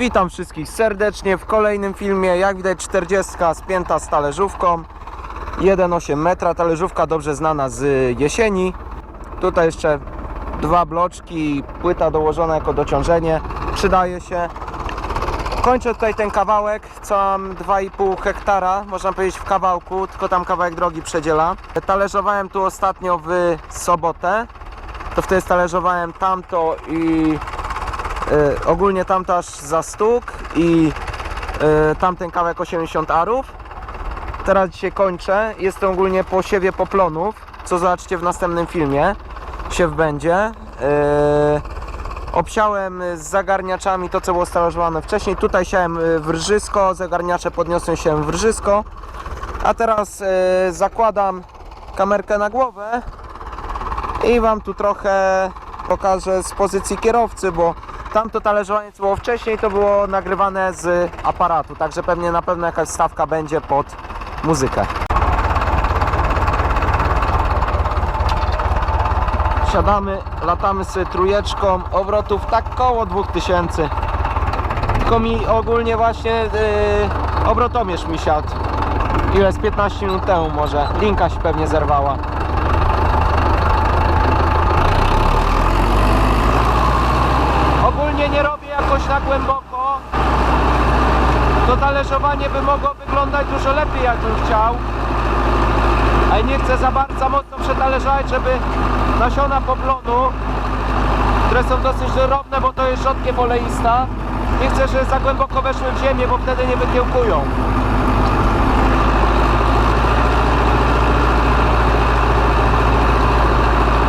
Witam wszystkich serdecznie w kolejnym filmie. Jak widać 40 spięta z talerzówką 1,8 metra, talerzówka dobrze znana z jesieni. Tutaj jeszcze dwa bloczki, płyta dołożona jako dociążenie, przydaje się. Kończę tutaj ten kawałek, co mam 2,5 hektara, można powiedzieć w kawałku, tylko tam kawałek drogi przedziela. Talerzowałem tu ostatnio w sobotę, to wtedy stalerzowałem tamto i y, ogólnie tamto aż za stuk i y, tamten kawałek 80 arów. Teraz dzisiaj kończę, jest to ogólnie po siewie poplonów, co zobaczycie w następnym filmie, siew będzie. Y, Obsiałem z zagarniaczami to, co było stalarzowane wcześniej. Tutaj siałem y, w rżysko, zagarniacze podniosłem się w rżysko. A teraz y, zakładam kamerkę na głowę i Wam tu trochę pokażę z pozycji kierowcy, bo tamto talerzowanie, co było wcześniej, to było nagrywane z aparatu, także pewnie na pewno jakaś stawka będzie pod muzykę. Siadamy, latamy sobie trójeczką, obrotów tak koło 2000. Tylko mi ogólnie właśnie yy, obrotomierz mi siadł. Ile z 15 minut temu może. Linka się pewnie zerwała. Ogólnie nie robię jakoś na głęboko. To talerzowanie by mogło wyglądać dużo lepiej jakbym chciał. Ale nie chcę za bardzo mocno przetalerzać, żeby nasiona poplonu, które są dosyć drobne, bo to jest rzodkiew oleista. Nie chcę, żeby za głęboko weszły w ziemię, bo wtedy nie wykiełkują.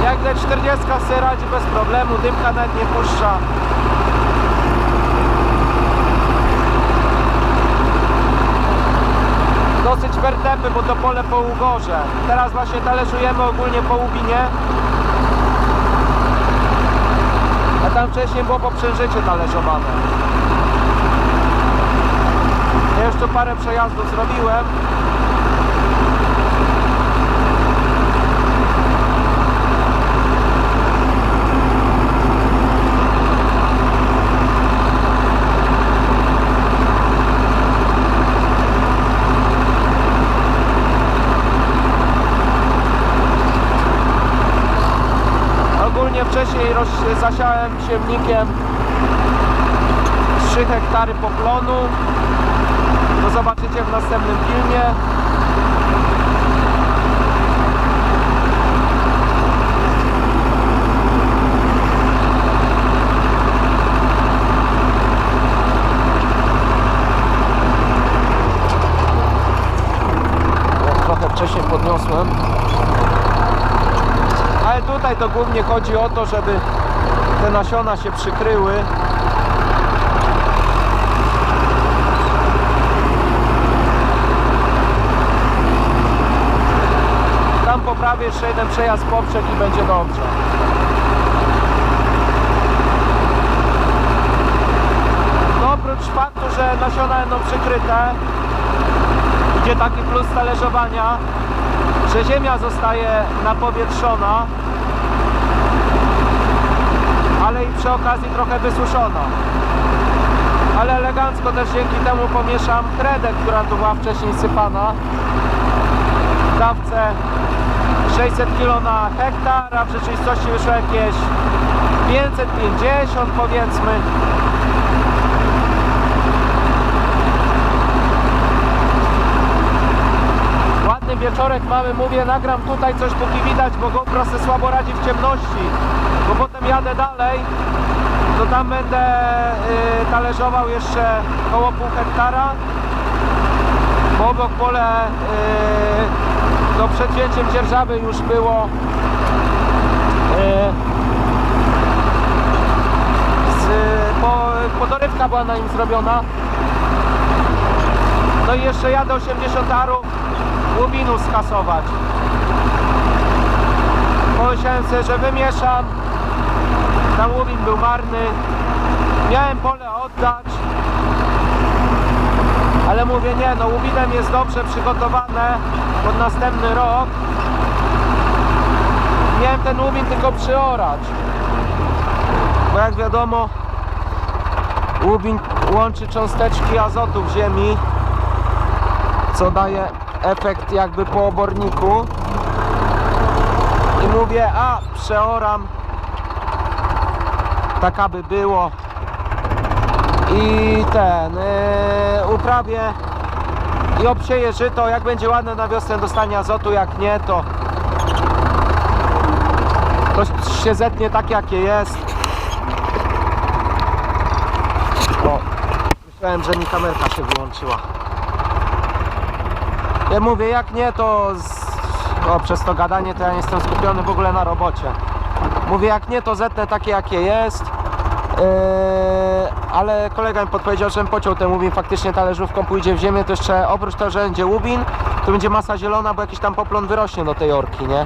Jak te 40 se radzi bez problemu, dymka nawet nie puszcza. Dosyć wertepy, bo to pole po Ugorze. Teraz właśnie talerzujemy ogólnie po Łubinie. A tam wcześniej było po Przężycie talerzowane. Ja już parę przejazdów zrobiłem. Ogólnie wcześniej roz, zasiałem siewnikiem 3 hektary poplonu. To zobaczycie w następnym filmie. Trochę wcześniej podniosłem. Tutaj to głównie chodzi o to, żeby te nasiona się przykryły. Tam poprawię jeszcze jeden przejazd poprzek i będzie dobrze. No oprócz faktu, że nasiona będą przykryte, idzie taki plus talerzowania, że ziemia zostaje napowietrzona, ale i przy okazji trochę wysuszona. Ale elegancko też dzięki temu pomieszam kredę, która tu była wcześniej sypana. W dawce 600 kg na hektar, a w rzeczywistości wyszło jakieś 550 powiedzmy. Ładny wieczorek mamy, mówię, nagram tutaj coś póki widać, bo GoPro se słabo radzi w ciemności, bo potem jadę dalej, to tam będę y, talerzował jeszcze około pół hektara, bo obok pole y, to przed dzierżawy już było y, z, po, podorywka była na nim zrobiona no i jeszcze jadę 80 arów łubinu skasować. Pomyślałem sobie, że wymieszam. Tam łubin był marny. Miałem pole oddać. Ale mówię, nie, no łubinem jest dobrze przygotowane pod następny rok. Miałem ten łubin tylko przeorać. Bo jak wiadomo, łubin, łączy cząsteczki azotu w ziemi, co daje efekt jakby po oborniku. I mówię, a przeoram, tak aby było. I ten, yy, uprawię i obsieję żyto, jak będzie ładne na wiosnę dostanie azotu, jak nie to to się zetnie tak jakie jest. O, myślałem, że mi kamerka się wyłączyła. Ja mówię, jak nie to z... o, przez to gadanie to ja nie jestem skupiony w ogóle na robocie. Mówię, jak nie to zetnę takie jakie jest. Yy, ale kolega mi podpowiedział, że pociął ten łubin faktycznie talerzówką pójdzie w ziemię, to jeszcze oprócz tego, że będzie łubin, to będzie masa zielona, bo jakiś tam poplon wyrośnie do tej orki, nie?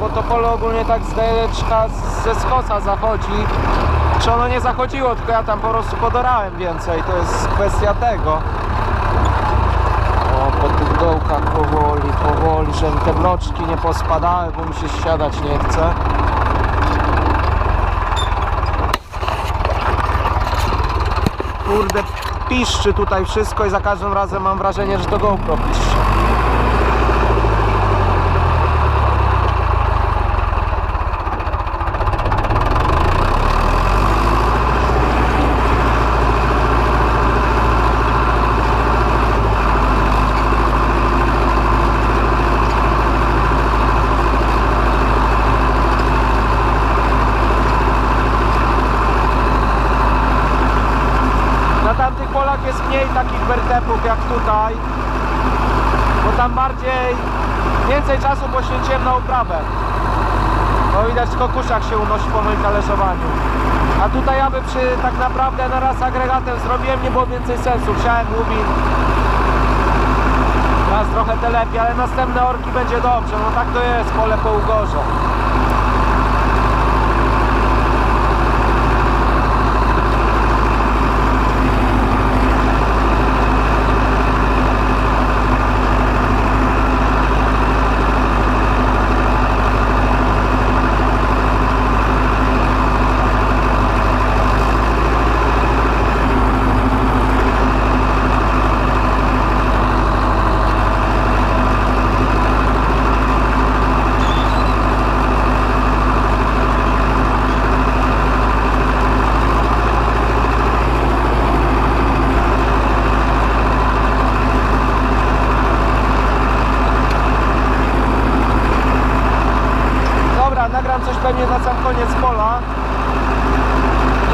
Bo to pole ogólnie tak z deczka ze skosa zachodzi. Czy ono nie zachodziło, tylko ja tam po prostu podorałem więcej. To jest kwestia tego. O, po tych dołkach powoli, powoli, żeby te bloczki nie pospadały, bo mi się siadać nie chce. Kurde, piszczy tutaj wszystko i za każdym razem mam wrażenie, że to GoPro piszczy. Na tamtych polach jest mniej takich wertepów jak tutaj. Więcej czasu poświęciłem na uprawę. No widać tylko kuszak się unosi po moim talerzowaniu. A tutaj aby przy tak naprawdę na raz agregatem zrobiłem, nie było więcej sensu. Wsiałem łubin. Teraz trochę telepie, ale następne orki będzie dobrze. No tak to jest, pole po ugorze. Dobra, nagram coś pewnie na sam koniec pola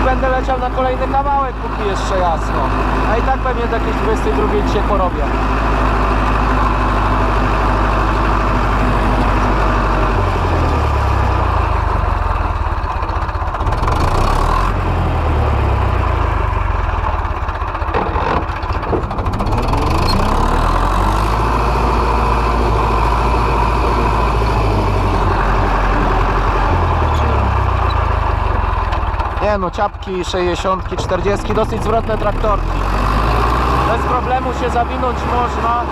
i będę leciał na kolejny kawałek, póki jeszcze jasno. A i tak pewnie do jakiejś 22 dzisiaj porobię. No, ciapki 60, 40, dosyć zwrotne traktorki. Bez problemu się zawinąć można.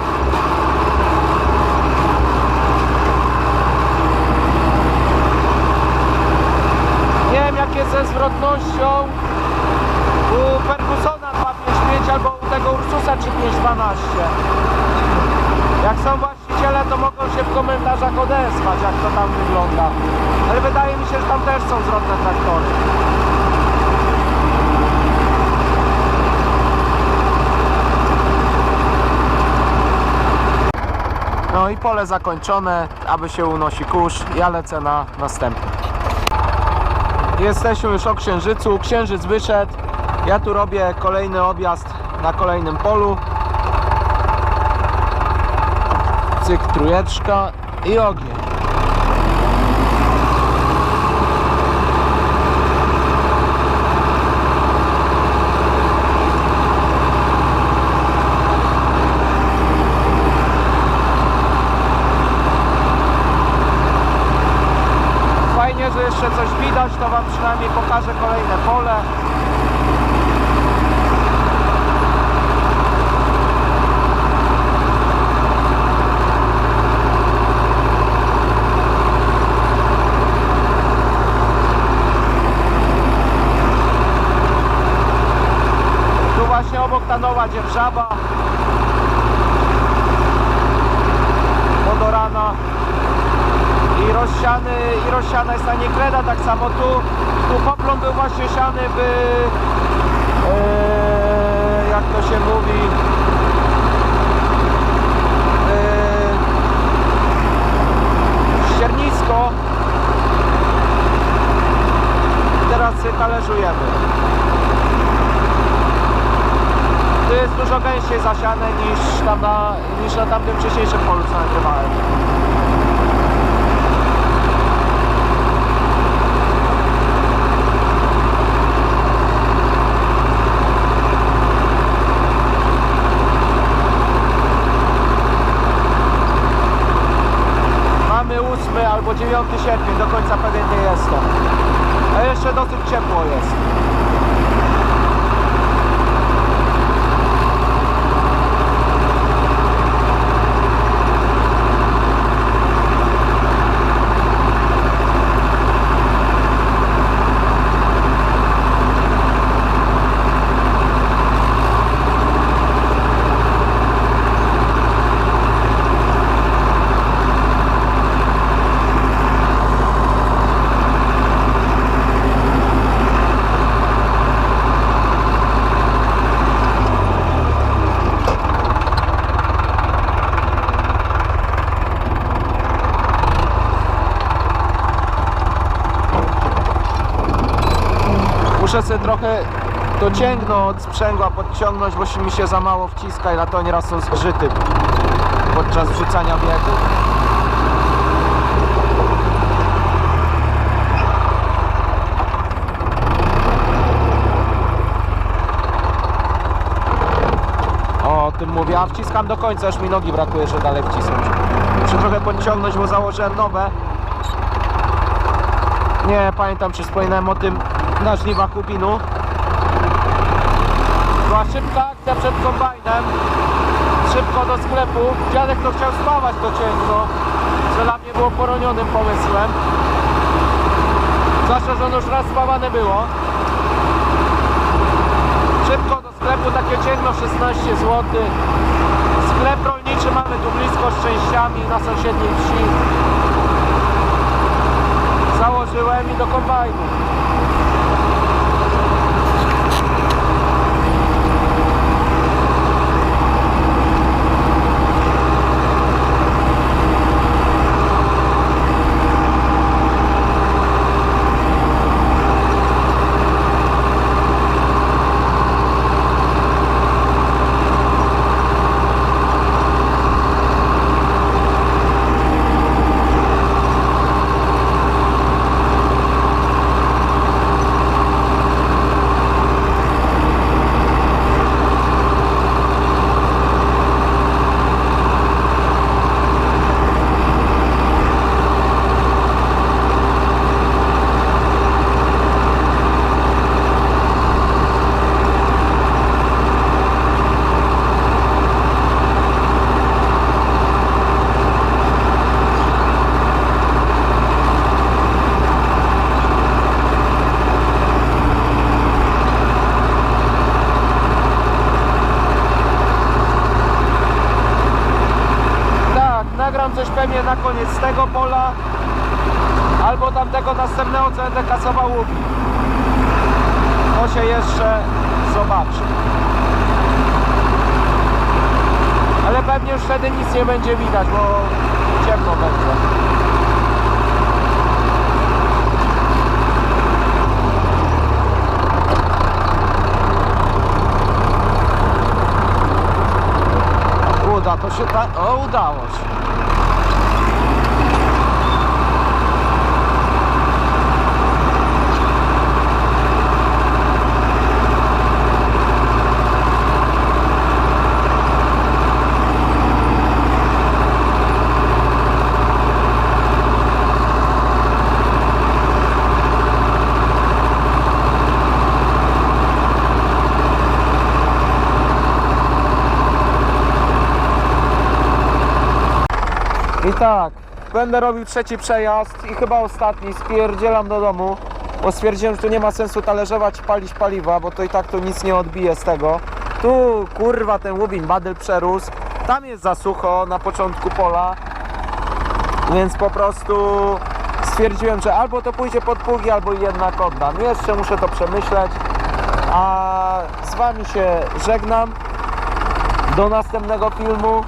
Nie wiem jak jest ze zwrotnością u Fergusona 255 albo u tego Ursusa 3512. Jak są właściciele, to mogą się w komentarzach odezwać, jak to tam wygląda. Ale wydaje mi się, że tam też są zwrotne traktory. No i pole zakończone, aby się unosi kurz. Ja lecę na następny. Jesteśmy już o księżycu. Księżyc wyszedł. Ja tu robię kolejny objazd na kolejnym polu. Cyk, trójeczka i ogień. Fajnie, że jeszcze coś to Wam przynajmniej pokażę kolejne pole. Tu właśnie obok ta nowa dzierżawa. Podorana i rozsiany, i rozsiana jest na nie kreda, tak samo tu, tu poplon był właśnie siany w, e, jak to się mówi, e, ściernisko. Teraz talerzujemy. Tu jest dużo gęściej zasiane niż, tam na, niż na tamtym wcześniejszym polu, co nagrywałem. Mamy 8 albo 9 sierpień, do końca pewien nie jestem. A jeszcze dosyć ciepło jest. muszę sobie trochę to cięgno od sprzęgła podciągnąć, bo się mi się za mało wciska i na to nieraz są zgrzyty podczas wrzucania biegu. O, o tym mówię, a wciskam do końca, aż mi nogi brakuje, że dalej wcisnąć. Muszę trochę podciągnąć, bo założyłem nowe. Nie pamiętam, czy wspominałem o tym na żniwach Kubinu. Była szybka akcja przed kombajnem. Szybko do sklepu. Dziadek to chciał spawać to cienko, co dla mnie było poronionym pomysłem. Zwłaszcza, że ono już raz spawane było. Szybko do sklepu, takie ciemno 16 zł. Sklep rolniczy mamy tu blisko z częściami na sąsiedniej wsi. Założyłem i do kombajnu. Tak, nagram coś pewnie na koniec tego pola albo tamtego następnego, co będę kasował łuki. To się jeszcze zobaczy. Ale pewnie już wtedy nic nie będzie widać, bo ciemno będzie. Uda, to się tak... O, udało się. Tak, będę robił trzeci przejazd i chyba ostatni. Spierdzielam do domu, bo stwierdziłem, że tu nie ma sensu talerzować, palić paliwa, bo to i tak to nic nie odbije z tego. Tu kurwa ten łubin badyl przerósł. Tam jest za sucho na początku pola. Więc po prostu stwierdziłem, że albo to pójdzie pod pługi, albo jednak oddam. Jeszcze muszę to przemyśleć. A z wami się żegnam. Do następnego filmu.